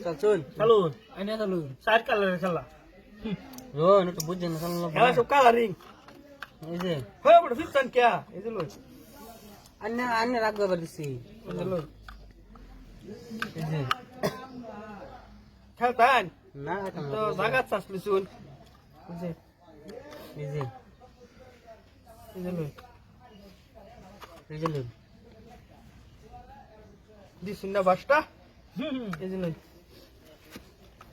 চল চল খেলুন আইনা চালু চার কালারের খেলা রোহন একটু বুঝছে না খেলা সব কালারিং এই যে হয়ে বড় ফিফটান কে এই যে লই আন্য আন্য রাখবে দিছি এই যে খেলতান না তো জাগাত চাসলি শুন এই যে এই যে এই যে লই এই যে না বাসটা এই এই যে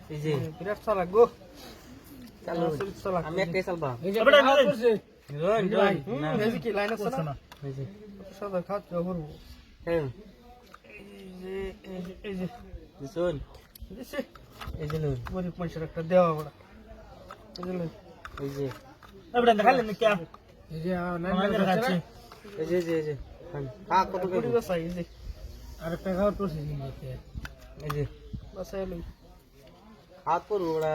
বিরাট চালা গো। আমি একটাই চালবা। লাইন আছে না? সাদা খাত করব হ্যাঁ। এই যে এই যে। এই যে দিছুন দিছে। এই যে গরিব মানুষের একটা দেওয়া বড়। এই যে এই যে। এবারে দেখালেন কে এই যে আমাদের নাইনা কাছে এই যে এই যে হ্যাঁ কত করে? বাসাই এই যে। আর একটা খাওয়া করছে। এই যে। বাসাই লই হাত ওরা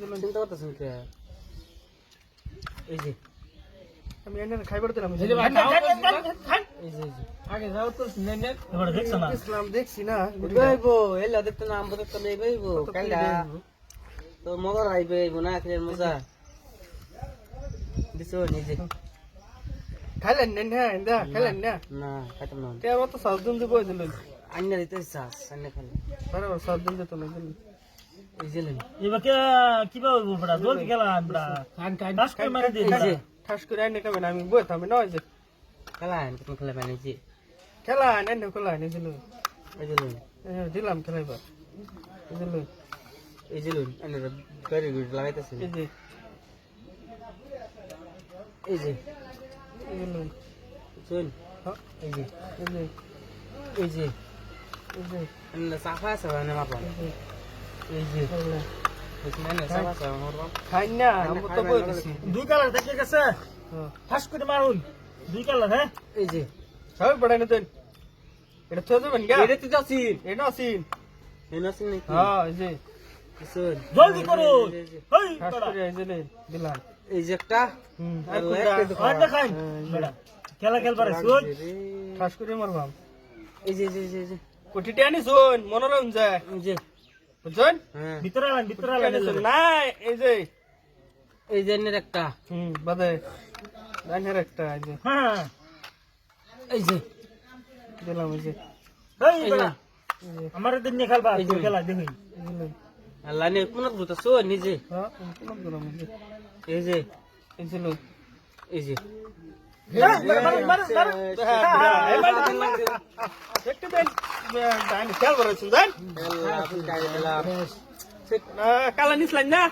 লই। চিন্তা করতেছেন কে? এই যে। আমি এনে এই যে। খাওয়া করছে না? আগে এবারে দেখছ ইসলাম দেখছি না গইবো এলা দেখতে না আমবো দেখতে নেই গইবো কাইলা তো মগর আইবে আইবো না খেলের মজা। দিছো নিজে খাইলেন নেন হ্যাঁ ইন্দা খাইলেন না। না খাইতাম না। তে আমার তো সাউদিন দিব দিল আন্না দিতে চাস আন্না খালে আরে সাউদিন দিত না লেন। লেন। দিলাম খেলাইবার এই যে লেন। আন্না গাড়ি গুড়ি লাগাইতেছে। এই যে। এই যে। এই যে শুন হ্যাঁ, এই যে। এই যে। এই যে। এই সাফা সাফা আছে আমার দুই কালার দেখে গেছে। করে মারুন দুই কালার হ্যাঁ এই যে সবাই পড়াই না তুই এটা তো যাবেন গা এটা তো এটা আসিন নাকি হ্যাঁ এই যে জলদি এই করে এই যে দিলাম এই যে একটা হুম আর আর কোনটা? একটা তো আর দেখাই এই যে। বেড়া খেলা খেলবার শুন রে। ঠাস করে মারবাম এই যে এই যে, এই যে এই আনি শুন মনোরম যায় এই যে বুঝছেন? হ্যাঁ। ভিতরে আলেন ভিতরে আলেন না এই যে এই যে একটা। হুম। বাদে ডাইনের একটা এই যে। হ্যাঁ এই যে দিলাম এই যে। এই যে। এই আমার দিন নিয়ে খেলবা এই খেলা দেখি। আল্লাহ নে কোন বুঝত শুন নিজে হ্যাঁ কোন এই যে এই যে এই যে। কালা নিসলেন না?